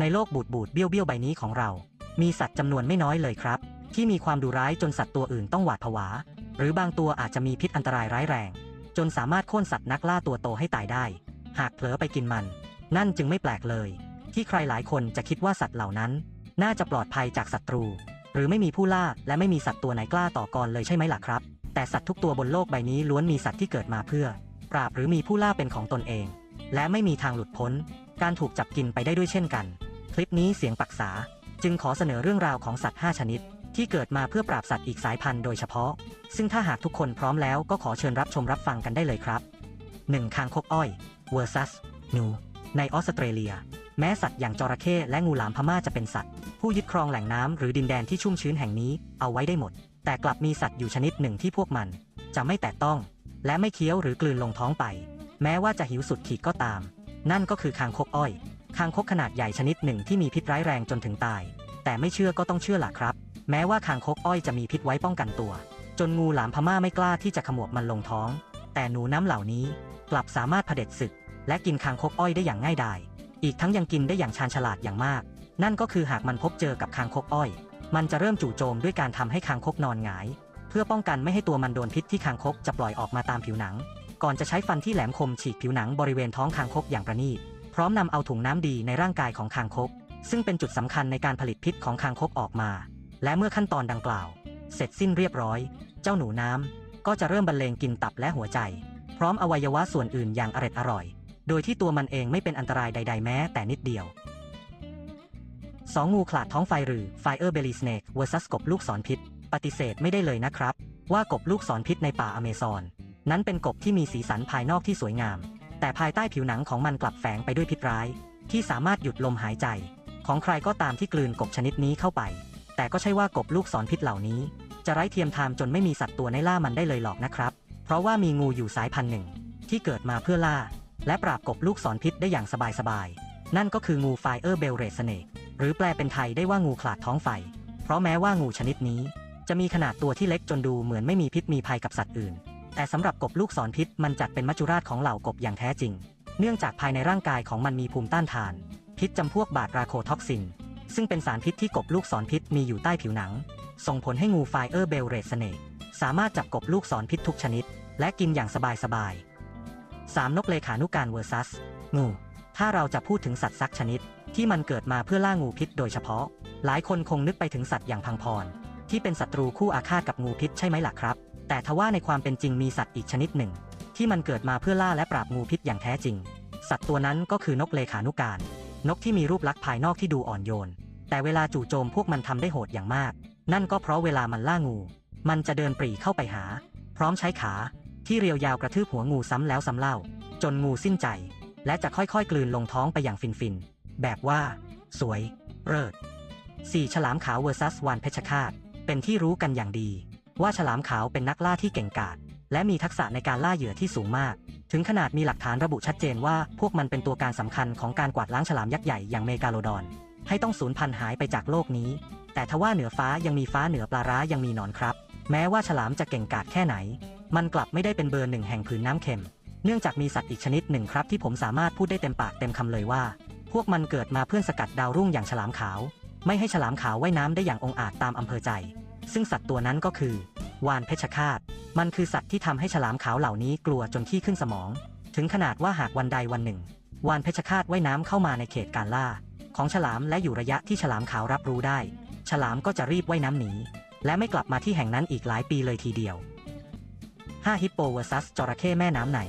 ในโลกบูดบูดเบี้ยวเบี้ยวใบนี้ของเรา มีสัตว์จำนวนไม่น้อยเลยครับ ที่มีความดุร้ายจนสัตว์ตัวอื่นต้องหวาดผวา หรือบางตัวอาจจะมีพิษอันตรายร้ายแรง จนสามารถโค่นสัตว์นักล่าตัวโตให้ตายได้ หากเผลอไปกินมัน นั่นจึงไม่แปลกเลย ที่ใครหลายคนจะคิดว่าสัตว์เหล่านั้น น่าจะปลอดภัยจากศัตรู หรือไม่มีผู้ล่าและไม่มีสัตว์ตัวไหนกล้าต่อกรเลยใช่ไหมล่ะครับ แต่สัตว์ทุกตัวบนโลกใบนี้ล้วนมีสัตว์ที่เกิดมาเพื่อ ปราบหรือมีผู้ล่าเป็นของตนเอง และไม่มีทางหลุดพ้น การถูกจับกินไปได้ด้วยเช่นกัน ลิปนี้เสียงปักษา จึงขอเสนอเรื่องราวของสัตว์ 5 ชนิด ที่เกิดมาเพื่อปราบสัตว์อีกสายพันธุ์โดยเฉพาะ ซึ่งถ้าหากทุกคนพร้อมแล้วก็ขอเชิญรับชมรับฟังกันได้เลยครับ 1. คางคกอ้อย vs งูในออสเตรเลีย แม้สัตว์อย่างจระเข้และงูหลามพม่าจะเป็นสัตว์ ผู้ยึดครองแหล่งน้ำหรือดินแดนที่ชุ่มชื้นแห่งนี้เอาไว้ได้หมด แต่กลับมีสัตว์อยู่ชนิดหนึ่งที่พวกมัน จะไม่แตะต้อง และไม่เคี้ยวหรือ กลืนลงท้องไป แม้ว่าจะหิวสุดขีดก็ตาม นั่นก็คือคางคกอ้อย คางคกขนาดใหญ่ชนิดหนึ่งที่มีพิษร้ายแรงจนถึงตาย แต่ไม่เชื่อก็ต้องเชื่อล่ะครับ แม้ว่าคางคกอ้อยจะมีพิษไว้ป้องกันตัว จนงูหลามพม่าไม่กล้าที่จะขมวบมันลงท้อง แต่หนูน้ำเหล่านี้กลับสามารถเผด็จศึก และกินคางคกอ้อยได้อย่างง่ายดาย อีกทั้งยังกินได้อย่างชาญฉลาดอย่างมาก นั่นก็คือหากมันพบเจอกับคางคกอ้อย มันจะเริ่มจู่โจมด้วยการทำให้คางคกนอนหงาย เพื่อป้องกันไม่ให้ตัวมันโดนพิษที่คางคกจะปล่อยออกมาตามผิวหนัง ก่อนจะใช้ฟันที่แหลมคมฉีกผิวหนังบริเวณท้องคางคกอย่างประณีต ร้อมนำเอาถุงน้ำดีในร่างกายของคางคก ซึ่งเป็นจุดสำคัญในการผลิตพิษของคางคกออกมา และเมื่อขั้นตอนดังกล่าว เสร็จสิ้นเรียบร้อย เจ้าหนูน้ำก็จะเริ่มบรรเลงกินตับและหัวใจ พร้อมอวัยวะส่วนอื่นอย่างอร็ดอร่อย โดยที่ตัวมันเองไม่เป็นอันตรายใด ๆ แม้แต่นิดเดียว 2. งูขลาดท้องไฟหรือ Fire Belly Snake vs กบลูกศรพิษ ปฏิเสธไม่ได้เลยนะครับ ว่ากบลูกศรพิษในป่าอเมซอน นั้นเป็นกบที่มีสีสันภายนอกที่สวยงาม แต่ภายใต้ผิวหนังของมันกลับแฝงไปด้วยพิษร้าย ที่สามารถหยุดลมหายใจ ของใครก็ตามที่กลืนกบชนิดนี้เข้าไป แต่ก็ใช่ว่ากบลูกศรพิษเหล่านี้ จะไร้เทียมทามจนไม่มีสัตว์ตัวในล่ามันได้เลยหรอกนะครับ เพราะว่ามีงูอยู่สายพันธุ์หนึ่ง ที่เกิดมาเพื่อล่า และปราบกบลูกศรพิษได้อย่างสบายๆนั่นก็คืองู Fire b e l r e Snake หรือแปลเป็นไทยได้ว่างูขลาดท้องไฟ เพราะแม้ว่างูชนิดนี้ จะมีขนาดตัวที่เล็กจนดูเหมือนไม่มีพิษมีภัยกับสัตว์อื่น แต่สำหรับกบลูกศรพิษมันจัดเป็นมัจจุราชของเหล่ากบอย่างแท้จริง เนื่องจากภายในร่างกายของมันมีภูมิต้านทาน พิษจำพวกบาดราโคท็อกซิน ซึ่งเป็นสารพิษที่กบลูกศรพิษมีอยู่ใต้ผิวหนัง ส่งผลให้งูไฟเออร์เบลเรสเนกสามารถจับกบลูกศรพิษทุกชนิด และกินอย่างสบายๆ 3. นกเลขานุการเวอร์ซัสงูถ้าเราจะพูดถึงสัตว์ซักชนิด ที่มันเกิดมาเพื่อล่างูพิษโดยเฉพาะ หลายคนคงนึกไปถึงสัตว์อย่างพังพร ที่เป็นศัตรูคู่อาฆาตกับงูพิษใช่ไหมล่ะครับ แต่ทว่าในความเป็นจริงมีสัตว์อีกชนิดหนึ่ง ที่มันเกิดมาเพื่อล่าและปราบงูพิษอย่างแท้จริง สัตว์ตัวนั้นก็คือนกเลขานุการ นกที่มีรูปลักษณ์ภายนอกที่ดูอ่อนโยน แต่เวลาจู่โจมพวกมันทำได้โหดอย่างมาก นั่นก็เพราะเวลามันล่างู มันจะเดินปรีเข้าไปหา พร้อมใช้ขา ที่เรียวยาวกระทืบหัวงูซ้ำแล้วซ้ำเล่า จนงูสิ้นใจ และจะค่อยๆ กลืนลงท้องไปอย่างฟินๆแบบว่า สวยเลิศ 4. ฉลามขาวเวอร์ซัสวานเพชรฆาตเป็นที่รู้กันอย่างดี ว่าฉลามขาวเป็นนักล่าที่เก่งกาจและมีทักษะในการล่าเหยื่อที่สูงมาก ถึงขนาดมีหลักฐานระบุชัดเจนว่าพวกมันเป็นตัวการสำคัญของการกวาดล้างฉลามยักษ์ใหญ่อย่างเมกาโลดอน ให้ต้องสูญพันธุ์หายไปจากโลกนี้ แต่ทว่าเหนือฟ้ายังมีฟ้าเหนือปลาร้ายังมีหนอนครับ แม้ว่าฉลามจะเก่งกาจแค่ไหน มันกลับไม่ได้เป็นเบอร์หนึ่งแห่งผืนน้ำเค็ม เนื่องจากมีสัตว์อีกชนิดหนึ่งครับที่ผมสามารถพูดได้เต็มปากเต็มคำเลยว่า พวกมันเกิดมาเพื่อสกัดดาวรุ่งอย่างฉลามขาว ไม่ให้ฉลามขาวว่ายน้ำได้อย่างองอาจตามอำเภอใจ ซึ่งสัตว์ตัวนั้นก็คือ วานเพชรฆาต มันคือสัตว์ที่ทำให้ฉลามขาวเหล่านี้กลัวจนขี้ขึ้นสมอง ถึงขนาดว่าหากวันใดวันหนึ่ง วานเพชรฆาตว่ายน้ำเข้ามาในเขตการล่า ของฉลามและอยู่ระยะที่ฉลามขาวรับรู้ได้ ฉลามก็จะรีบว่ายน้ำหนี และไม่กลับมาที่แห่งนั้นอีกหลายปีเลยทีเดียว 5. ฮิปโปเวอร์ซัสจระเข้แม่น้ำใน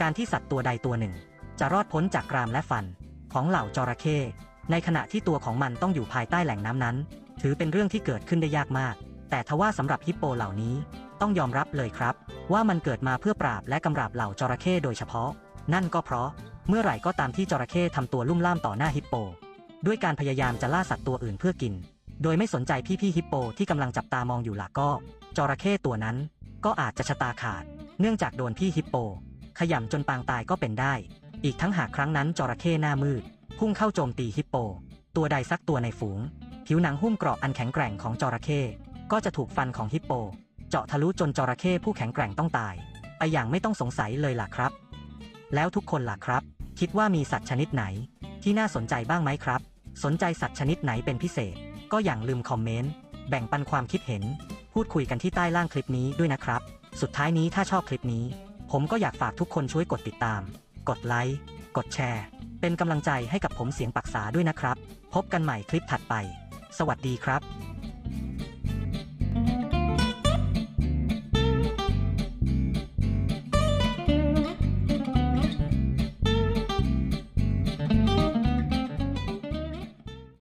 การที่สัตว์ตัวใดตัวหนึ่ง จะรอดพ้นจากกรามและฟัน ของเหล่าจระเข้ในขณะที่ตัวของมันต้องอยู่ภายใต้แหล่งน้ำนั้น ถือเป็นเรื่องที่เกิดขึ้นได้ยากมาก แต่ทว่าสำหรับฮิปโปเหล่านี้ต้องยอมรับเลยครับ ว่ามันเกิดมาเพื่อปราบและกำราบเหล่าจระเข้โดยเฉพาะ นั่นก็เพราะเมื่อไหร่ก็ตามที่จระเข้ทำตัวลุ่มล่ามต่อหน้าฮิปโป ด้วยการพยายามจะล่าสัตว์ตัวอื่นเพื่อกิน โดยไม่สนใจพี่ๆฮิปโปที่กำลังจับตามองอยู่หลักก็ จระเข้ตัวนั้น ก็อาจจะชะตาขาด เนื่องจากโดนพี่ฮิปโป ขย่ำจนปางตายก็เป็นได้ อีกทั้งหากครั้งนั้นจระเข้หน้ามืด พุ่งเข้าโจมตีฮิปโป ตัวใดสักตัวในฝูง ผิวหนังหุ้มเกราะอันแข็งแกร่งของจระเข้ ก็จะถูกฟันของฮิปโป เจาะทะลุจนจระเข้ผู้แข็งแกร่งต้องตาย ไปอย่างไม่ต้องสงสัยเลยล่ะครับ แล้วทุกคนล่ะครับ คิดว่ามีสัตว์ชนิดไหน ที่น่าสนใจบ้างไหมครับ สนใจสัตว์ชนิดไหนเป็นพิเศษ ก็อย่างลืมคอมเมนต์แบ่งปันความคิดเห็น พูดคุยกันที่ใต้ล่างคลิปนี้ด้วยนะครับ สุดท้ายนี้ถ้าชอบคลิปนี้ ผมก็อยากฝากทุกคนช่วยกดติดตาม กดไลค์กดแชร์ เป็นกำลังใจให้กับผมเสียงปักษาด้วยนะครับ พบกันใหม่คลิปถัดไป สวัสดีครับ